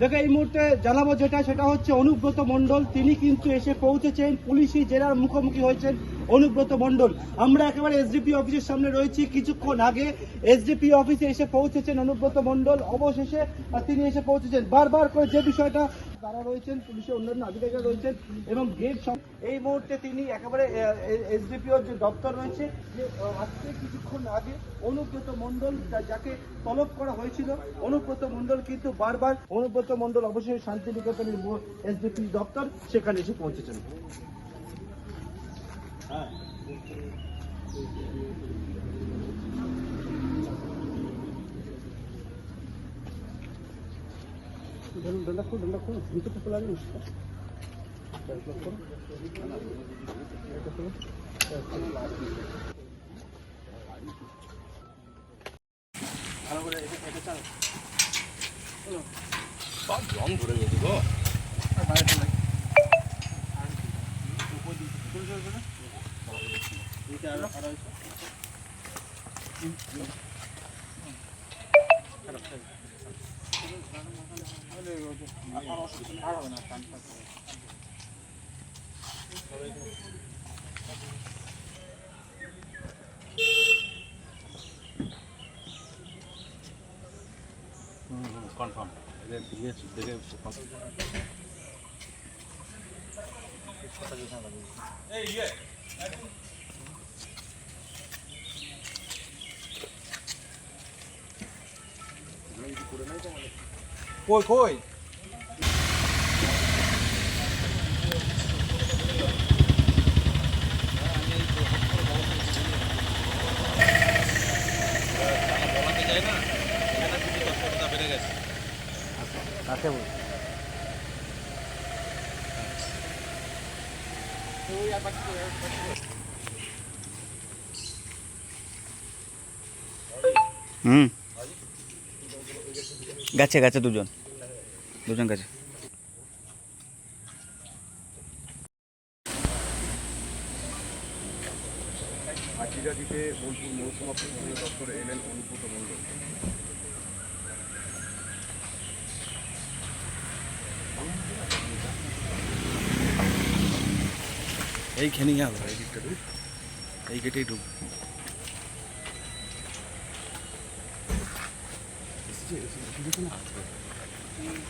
দেখো, এই মুহূর্তে জানাব যেটা, সেটা হচ্ছে অনুব্রত মণ্ডল। তিনি কিন্তু এসে পৌঁছেছেন, পুলিশি জেলার মুখোমুখি হয়েছেন অনুব্রত মণ্ডল। আমরা একেবারে এসডিপি অফিসের সামনে রয়েছি। কিছুক্ষণ আগে এসডিপি অফিসে এসে পৌঁছেছেন অনুব্রত মণ্ডল। অবশেষে তিনি এসে পৌঁছেছেন। বারবার করে যে বিষয়টা তারা রয়েছেন পুলিশের অন্যান্য আধিকারিকরা রয়েছেন এবং গেট এই মুহূর্তে তিনি একেবারে এসডিপিওর যে দপ্তর রয়েছে যে আজকে কিছুক্ষণ আগে অনুব্রত মণ্ডল যাকে তলব করা হয়েছিল অনুব্রত মণ্ডল কিন্তু বারবার অনুব্রত মণ্ডল অবশ্যই শান্তিনিকেতনের এসডিপি দপ্তর সেখানে এসে পৌঁছেছেন। डंडा खोल डंडा खोल उनको तो पला नहीं 빵병 그래요 그거 아 많이 들래 이렇게 알아 알아 있어 알아 এখানে কিন্তু কষ্টটা বেড়ে গেছে কাকে বল হুম। গেছে গাছে দুজন। দুজন গাছে। হাজিরা দিতে এই দিকটা এই গেটেই ঢুক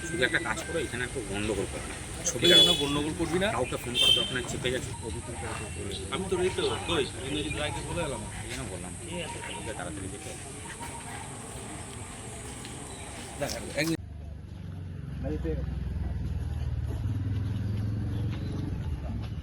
শুধু একটা কাজ করো এখানে একটু গন্ডগোল করবে ছবি কেন গন্ডগোল করবি না? কাউকে ফোন করো যখন চেপে গেছে আমি তো এই তো কই? ইংরেজি ড্রাইকে বলে এলাম। এই জন্য বললাম তাড়াতাড়ি যেতে দেখ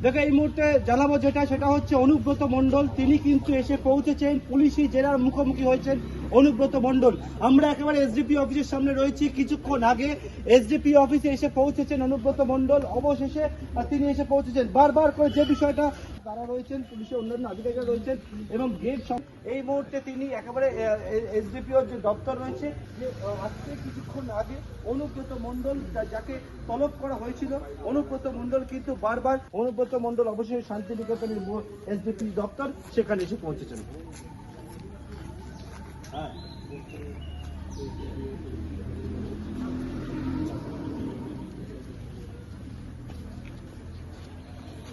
দেখো, এই মুহূর্তে জানাব যেটা, সেটা হচ্ছে অনুব্রত মণ্ডল। তিনি কিন্তু এসে পৌঁছেছেন। পুলিশি জেলার মুখোমুখি হয়েছেন অনুব্রত মণ্ডল। আমরা একেবারে এসডিপি অফিসের সামনে রয়েছি। কিছুক্ষণ আগে এসডিপি অফিসে এসে পৌঁছেছেন অনুব্রত মণ্ডল। অবশেষে তিনি এসে পৌঁছেছেন। বারবার করে যে বিষয়টা তারা রয়েছেন পুলিশের অন্যান্য আধিকারিকরা রয়েছেন এবং গেট এই মুহূর্তে তিনি একেবারে এসডিপিওর যে দপ্তর রয়েছে যে আজকে কিছুক্ষণ আগে অনুব্রত মণ্ডল যাকে তলব করা হয়েছিল অনুব্রত মণ্ডল কিন্তু বারবার অনুব্রত মণ্ডল অবশ্যই শান্তিনিকেতনের এসডিপি দপ্তর সেখানে এসে পৌঁছেছেন।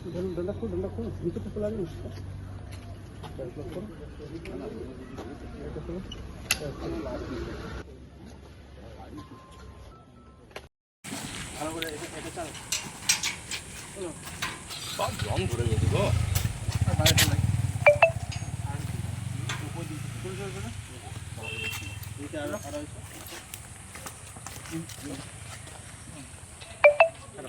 डंडा खोल डंडा खोल नीचे तो चला नहीं 빵영 부르고 그거. 아, 말해 달라. 이렇게 알아? 알아 있어? 응. 알아.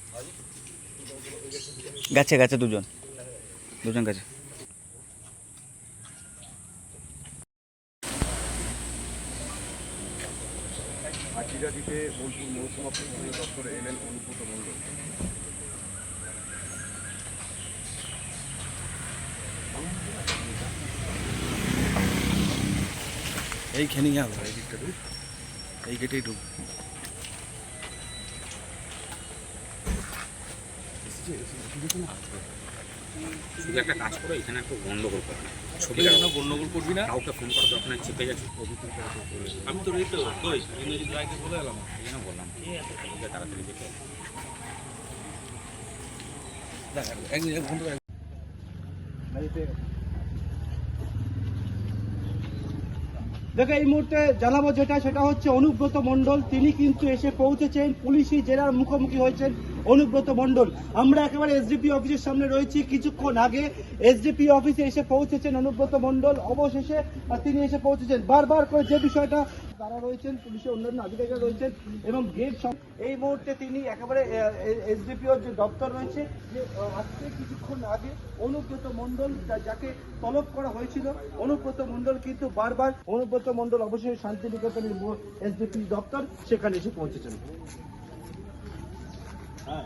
গাছে গাছে দুজন। দুজন গাছে। হাজিরা দিতে বোলপুর মহকুমা প্রশাসনের দপ্তরে এলেন অনুব্রত মণ্ডল এইখানেই আবার এই গেটেই ঢুকবো। শুধু একটা কাজ করো এখানে একটা গন্ডগোল করবে না। ছবি কেন করবি না। কাউকে ফোন করার দরকার চেপে গেছি আমি তো রেখে কই? ইংরেজি ড্রাইভে বলে এলাম। এই জন্য বললাম তাড়াতাড়ি দেখে দেখা এক মিনিট দেখো, এই মুহূর্তে জানাব যেটা, সেটা হচ্ছে অনুব্রত মণ্ডল। তিনি কিন্তু এসে পৌঁছেছেন, পুলিশি জেলার মুখোমুখি হয়েছেন অনুব্রত মণ্ডল। আমরা একেবারে এসডিপি অফিসের সামনে রয়েছি। কিছুক্ষণ আগে এসডিপি অফিসে এসে পৌঁছেছেন অনুব্রত মণ্ডল। অবশেষে তিনি এসে পৌঁছেছেন। বারবার করে যে বিষয়টা তারা রয়েছেন পুলিশের অন্যান্য আধিকারিকরা রয়েছেন এবং গেট এই মুহূর্তে তিনি একেবারে এসডিপিওর যে দপ্তর রয়েছে যে আজকে কিছুক্ষণ আগে অনুব্রত মণ্ডল যাকে তলব করা হয়েছিল অনুব্রত মণ্ডল কিন্তু বারবার অনুব্রত মণ্ডল অবশ্যই শান্তিনিকেতনের এসডিপি দপ্তর সেখানে এসে পৌঁছেছেন। হ্যাঁ।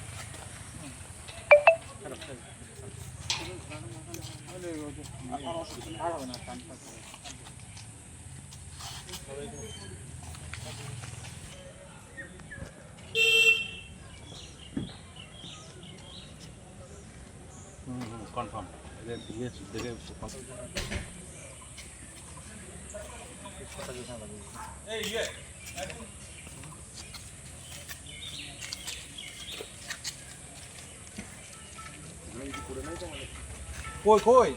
কনফার্ম কই কই?